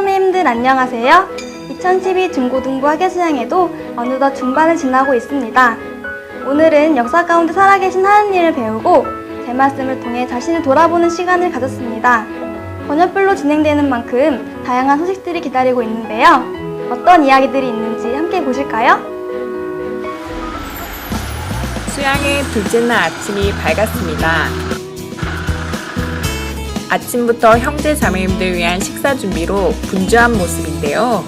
형제자매님들 안녕하세요. 2012 중고등부 학예수양에도 어느덧 중반을 지나고 있습니다. 오늘은 역사 가운데 살아계신 하나님을 배우고 제 말씀을 통해 자신을 돌아보는 시간을 가졌습니다. 번역별로 진행되는 만큼 다양한 소식들이 기다리고 있는데요. 어떤 이야기들이 있는지 함께 보실까요? 수양의 둘째 날 아침이 밝았습니다. 아침부터 형제 자매님들 위한 식사 준비로 분주한 모습인데요.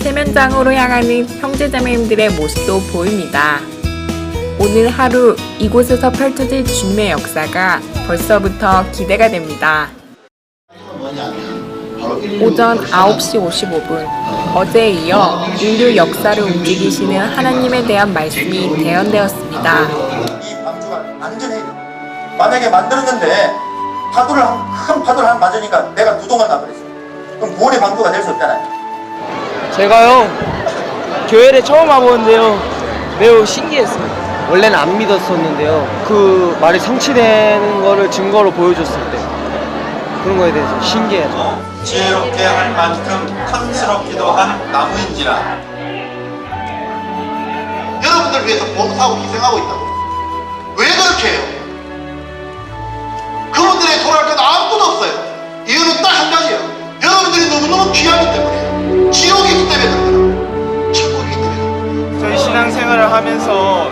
세면장으로 향하는 형제 자매님들의 모습도 보입니다. 오늘 하루 이곳에서 펼쳐질 주님의 역사가 벌써부터 기대가 됩니다. 오전 9시 55분 어제에 이어 인류 역사를 움직이시는 하나님에 대한 말씀이 대언되었습니다. 안전해요. 만약에 만들었는데 파도를 한, 큰 파도를 한 맞으니까 내가 두동강 나버렸어요. 그럼 구원의 방주가 될 수 없잖아요. 제가요 교회를 처음 와보는데요 매우 신기했어요. 원래는 안 믿었었는데요. 그 말이 성취되는 거를 증거로 보여줬을 때 그런 거에 대해서 신기해요. 지혜롭게 할 만큼 탐스럽기도 한 나무인지라. 여러분들 위해서 봉사하고 희생하고 있다 귀하기 때문에. 지옥이 있기 때문에 그렇더라고요. 천국이 있기 때문에. 저희 신앙생활을 하면서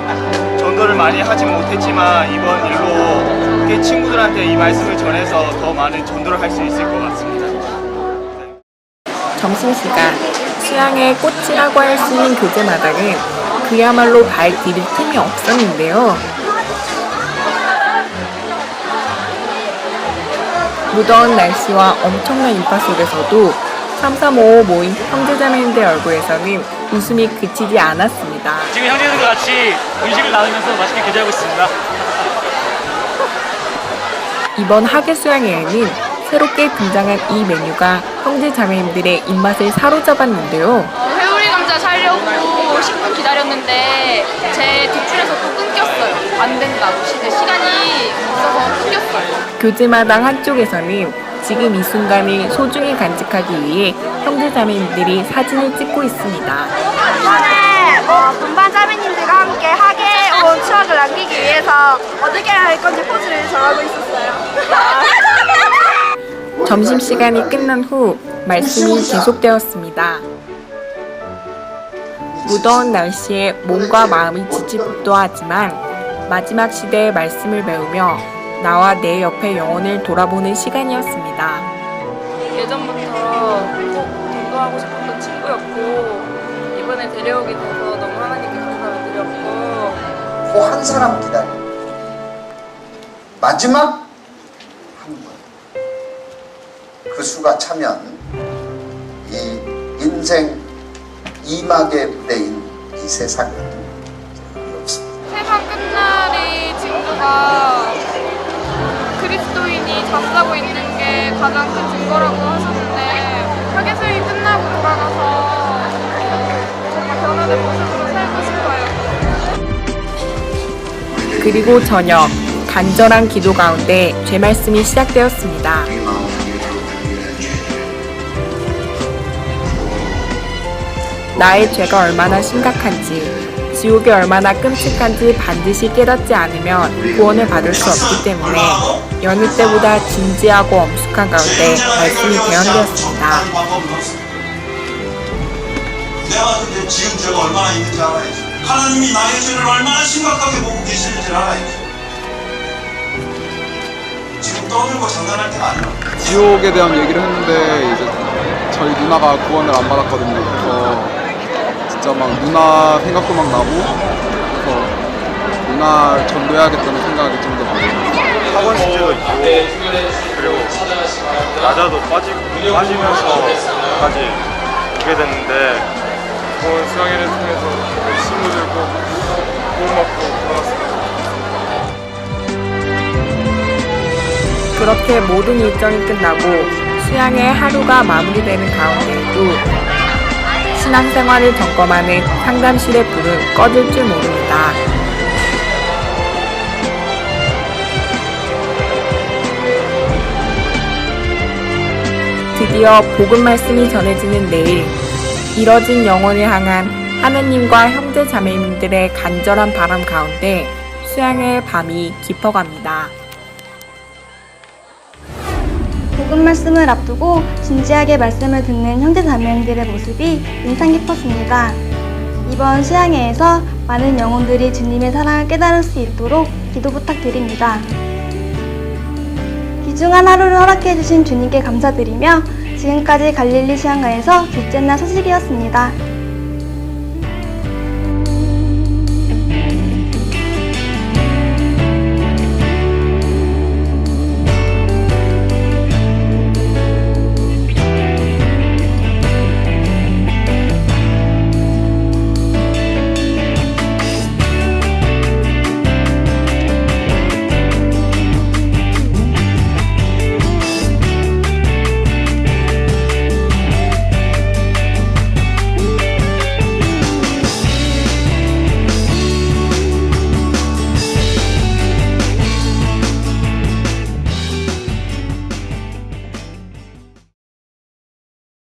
전도를 많이 하진 못했지만 이번 일로 그 친구들한테 이 말씀을 전해서 더 많은 전도를 할 수 있을 것 같습니다. 점심 시간 수양의 꽃이라고 할 수 있는 교제마당은 그야말로 발 디딜 틈이 없었는데요. 무더운 날씨와 엄청난 인파 속에서도 3355 모인 형제자매님들 얼굴에서는 웃음이 그치지 않았습니다. 지금 형제들과 같이 음식을 나누면서 맛있게 교제하고 있습니다. 이번 학예 수양회에는 새롭게 등장한 이 메뉴가 형제자매님들의 입맛을 사로잡았는데요. 어, 회오리 감자 살려고 10분 기다렸는데 제 뒷 줄에서 또 끊겼어요. 안 된다고 시- 시간이 있어서 끊겼어요. 교제마당 한쪽에서는 지금 이 순간을 소중히 간직하기 위해 형제자매님들이 사진을 찍고 있습니다. 이번에 뭐 분반 자매님들과 함께 하게 온 추억을 남기기 위해서 어떻게 할 건지 포즈를 정하고 있었어요. 점심시간이 끝난 후 말씀이 계속되었습니다. 무더운 날씨에 몸과 마음이 지칠 법도 하지만 마지막 시대의 말씀을 배우며 나와 내 옆에 영혼을 돌아보는 시간이었습니다. 예전부터 꼭 전도하고 싶었던 친구였고 이번에 데려오게 돼서 너무 하나님께 감사를 드렸고 코한 사람 기다려. 마지막 한 분. 그 수가 차면 이 인생 이막의 무대인 이 세상은 잡사고 있는 게 가장 큰 증거라고 하셨는데 학예수이 끝나고 돌아가서 어, 정말 변화된 모습으로 살고 싶어요. 그리고 저녁 간절한 기도 가운데 죄 말씀이 시작되었습니다. 나의 죄가 얼마나 심각한지, 지옥이 얼마나 끔찍한지 반드시 깨닫지 않으면 구원을 받을 수 없기 때문에 여느 때보다 진지하고 엄숙한 가운데 말씀이 대언되었습니다. 내가 근데 지금 죄가 얼마나 있는지 알아야지. 하나님이 나의 죄를 얼마나 심각하게 보고 계시는지 알아야지. 지금 떠들고 장난할 때가 아니야. 지옥에 대한 얘기를 했는데 이제 저희 누나가 구원을 안 받았거든요. 그래서 진짜 막 누나 생각도 막 나고 그래서 누나를 전도해야겠다는 생각이 좀더 많아요. 학원 숙제도 있고 그리고 낮아도 빠지, 빠지면서까지 오게 됐는데 이번 수양회를 통해서 친구들과 도움 받고 돌아왔습니다. 그렇게 모든 일정이 끝나고 수양의 하루가 마무리되는 가운데에도 신앙생활을 점검하는 상담실의 불은 꺼질 줄 모릅니다. 드디어 복음 말씀이 전해지는 내일, 이뤄진 영혼을 향한 하느님과 형제 자매님들의 간절한 바람 가운데 수양의 밤이 깊어갑니다. 복음 말씀을 앞두고 진지하게 말씀을 듣는 형제 자매님들의 모습이 인상 깊었습니다. 이번 수양회에서 많은 영혼들이 주님의 사랑을 깨달을 수 있도록 기도 부탁드립니다. 귀중한 하루를 허락해 주신 주님께 감사드리며 지금까지 갈릴리 수양가에서 둘째 날 소식이었습니다.